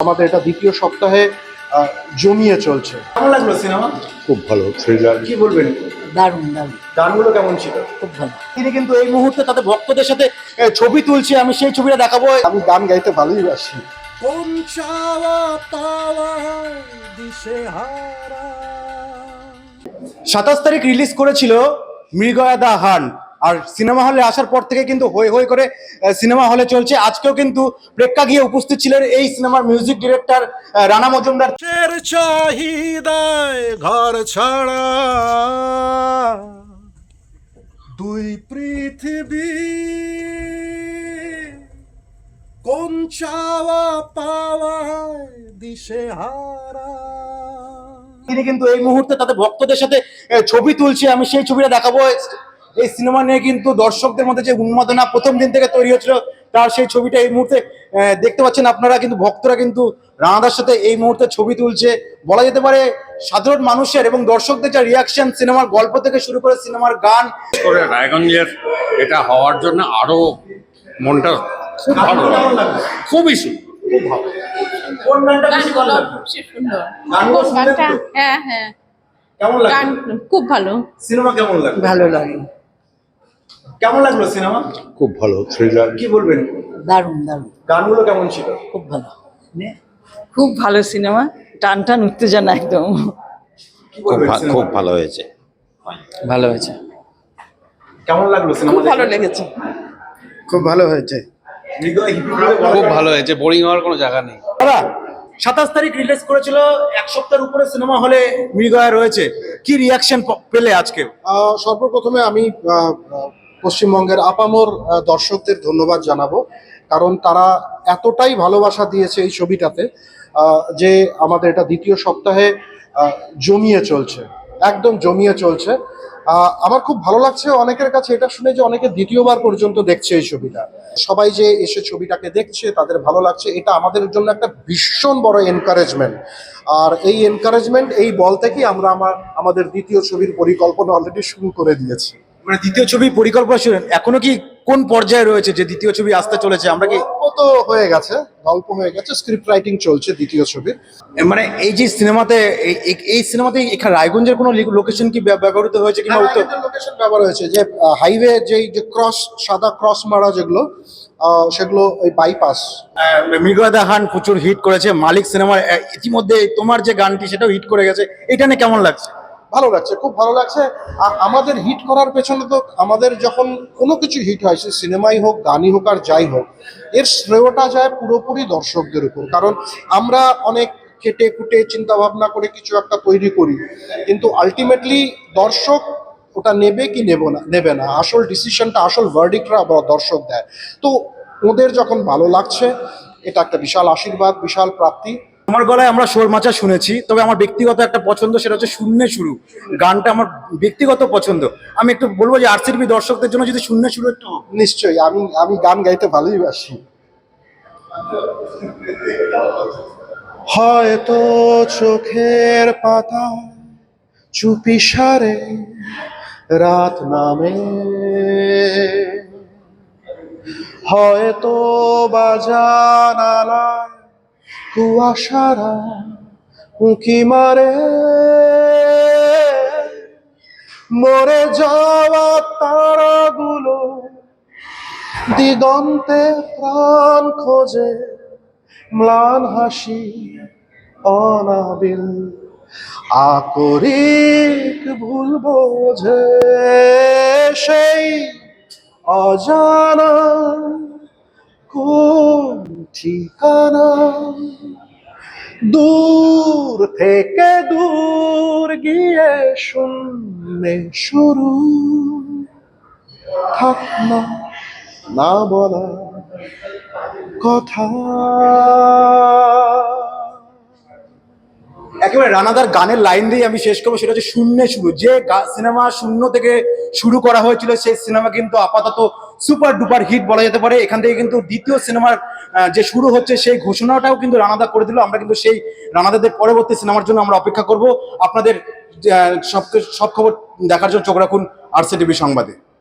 আমাদের এটা দ্বিতীয় সপ্তাহে আহ, জমিয়ে চলছে। কেমন লাগল সিনেমা? খুব ভালো থ্রিলার কি বলবেন? দারুণ দারুণ। গানগুলো কেমন ছিল? খুব ভালো। তিনি কিন্তু এই মুহূর্তে তাদের ভক্তদের সাথে এ, ছবি তুলছে আমি সেই ছবিটা দেখাবো। আমি গান গাইতে ভালোই বাসি। কোন চাওয়া পাওয়া দিশেহারা সাতাশ তারিখ রিলিজ করেছিল মৃগয়া দা হান আর সিনেমা হলে আসার পর থেকে কিন্তু হই হই করে সিনেমা হলে চলছে। আজকেও কিন্তু প্রেক্ষা গিয়ে উপস্থিত ছিলেন এই সিনেমার মিউজিক ডিরেক্টর রানা মজুমদার। চাহিদায় ঘর ছাড়া দুই পৃথিবী কোন চাওয়া পাওয়ায় দিশে হারা। তিনি কিন্তু এই মুহূর্তে তাদের ভক্তদের সাথে ছবি তুলছে। আমি সেই ছবিটা দেখাবো। এই সিনেমা নিয়ে কিন্তু দর্শকদের মধ্যে যে উন্মাদনা প্রথম দিন থেকে তৈরি হচ্ছিল তার সেই ছবিটা এই মুহূর্তে দেখতে পাচ্ছেন আপনারা কিন্তু ভক্তরা কিন্তু রানাদার সাথে এই মুহূর্তে ছবি তুলছে। বলা যেতে পারে সাধারণ মানুষের এবং দর্শকদের যা রিয়াকশন সিনেমার গল্প থেকে শুরু করে সিনেমার গান। করে রায়গঞ্জের এটা হওয়ার জন্য আরও মনটা খুব ভালো। লাগে। খুবই ভালো? খুব গানটা হ্যাঁ হ্যাঁ। কেমন গান খুব ভালো। সিনেমা কেমন লাগে ভালো লাগে। কেমন লাগল সিনেমা? খুব ভালো থ্রিলার কি বলবেন? দারুণ দারুণ। গানগুলো কেমন ছিল? খুব ভালো। খুব ভালো সিনেমা। টান টান উত্তেজনা একদম। সিনেমা? ভালো হয়েছে। ভালো হয়েছে। কেমন লাগল সিনেমা খুব ভালো লেগেছে। খুব ভালো হয়েছে। খুব ভালো হয়েছে। বোরিং হওয়ার কোনো জায়গা নেই। দাদা সাতাশ তারিখ রিলিজ করেছিল, এক সপ্তাহের উপরে সিনেমা হলে মৃগয়া রয়েছে। কি রিয়াকশন পেলে আজকে? সর্বপ্রথমে আমি পশ্চিমবঙ্গের আপামর দর্শকদের ধন্যবাদ জানাব। কারণ তারা এতটাই ভালোবাসা দিয়েছে এই ছবিটাতে যে আমাদের এটা দ্বিতীয় সপ্তাহে জমিয়ে চলছে। একদম জমিয়ে চলছে। আমার খুব ভালো লাগছে অনেকের কাছে এটা শুনে যে অনেকে দ্বিতীয়বার পর্যন্ত দেখছে এই ছবিটা। সবাই যে এসে ছবিটাকে দেখছে, তাদের ভালো লাগছে। এটা আমাদের জন্য একটা ভীষণ বড় এনকারেজমেন্ট আর এই এনকারেজমেন্ট এই বল থেকেই আমরা আমার, আমাদের দ্বিতীয় ছবির পরিকল্পনা অলরেডি শুরু করে দিয়েছি। মানে দ্বিতীয় ছবি পরিকল্পনা শুনেন এখনও কি কোন পর্যায়ে রয়েছে যে দ্বিতীয় ছবি আসতে চলেছে? আমরা কি তো হয়ে গেছে গল্প হয়ে গেছে স্ক্রিপ্ট রাইটিং চলছে দ্বিতীয় ছবির। মানে এই যে সিনেমাতে এই- সিনেমাতে এখানে রায়গঞ্জের কোনো লোকেশন কি ব্যবহৃত হয়েছে কিংবা উত্তর? লোকেশন ব্যবহার হয়েছে যে হাইওয়ে যেই যে ক্রস সাদা ক্রস মারা যেগুলো সেগুলো ওই বাইপাস মৃগয়া দাহান প্রচুর হিট করেছে মালিক সিনেমার ইতিমধ্যে তোমার যে গানটি সেটাও হিট করে গেছে এটা নিয়ে কেমন লাগছে? ভালো লাগছে, খুব ভালো লাগছে। আর আমাদের হিট করার পেছনে তো আমাদের যখন কোনো কিছু হিট হয়, সে সিনেমাই হোক, গানই হোক আর যাই হোক, এর শ্রেয়টা যায় পুরোপুরি দর্শকদের উপর। কারণ আমরা অনেক খেটে খুটে চিন্তা ভাবনা করে কিছু একটা তৈরি করি, কিন্তু আলটিমেটলি দর্শক ওটা নেবে কি নেব না, নেবে না। আসল ডিসিশনটা আসল ভার্ডিকরা দর্শক দেয়। তো ওদের যখন ভালো লাগছে, এটা একটা বিশাল আশীর্বাদ, বিশাল প্রাপ্তি। আমার গলায় আমরা শোর মাচা শুনেছি, তবে আমার ব্যক্তিগত একটা পছন্দ সেটা হচ্ছে শূন্য শুরু। গানটা আমার ব্যক্তিগত পছন্দ। আমি একটু বলব যে আরসিবি দর্শকদের জন্য যদি শূন্য শুরু একটু নিশ্চয়ই, আমি আমি গান গাইতে ভালোই বাসি। হয়তো চোখের পাতা চুপি সারে, রাত নামে। হয়তো বাজানালায় কুয়াশারা উঁকি মারে। মরে যাওয়া তারাগুলো দিগন্তে প্রাণ খোঁজে, ম্লান হাসি অনাবিল। আকরিক ভুল বোঝে সেই অজানা কোন ঠিকানা। দূর থেকে দূর গিয়ে শুনে শুরু। থাক না বলা কথা। একেবারে রানাদার গানের লাইন দিয়ে আমি শেষ করব, সেটা হচ্ছে শূন্য শুরু। যে সিনেমা শূন্য থেকে শুরু করা হয়েছিল, সেই সিনেমা কিন্তু আপাতত সুপার ডুপার হিট বলা যেতে পারে। এখান থেকে কিন্তু দ্বিতীয় সিনেমার যে শুরু হচ্ছে, সেই ঘোষণাটাও কিন্তু রানাদা করে দিল। আমরা কিন্তু সেই রানাদাদের পরবর্তী সিনেমার জন্য আমরা অপেক্ষা করব। আপনাদের সব সব খবর দেখার জন্য চোখ রাখুন আরসি টিভি সংবাদে।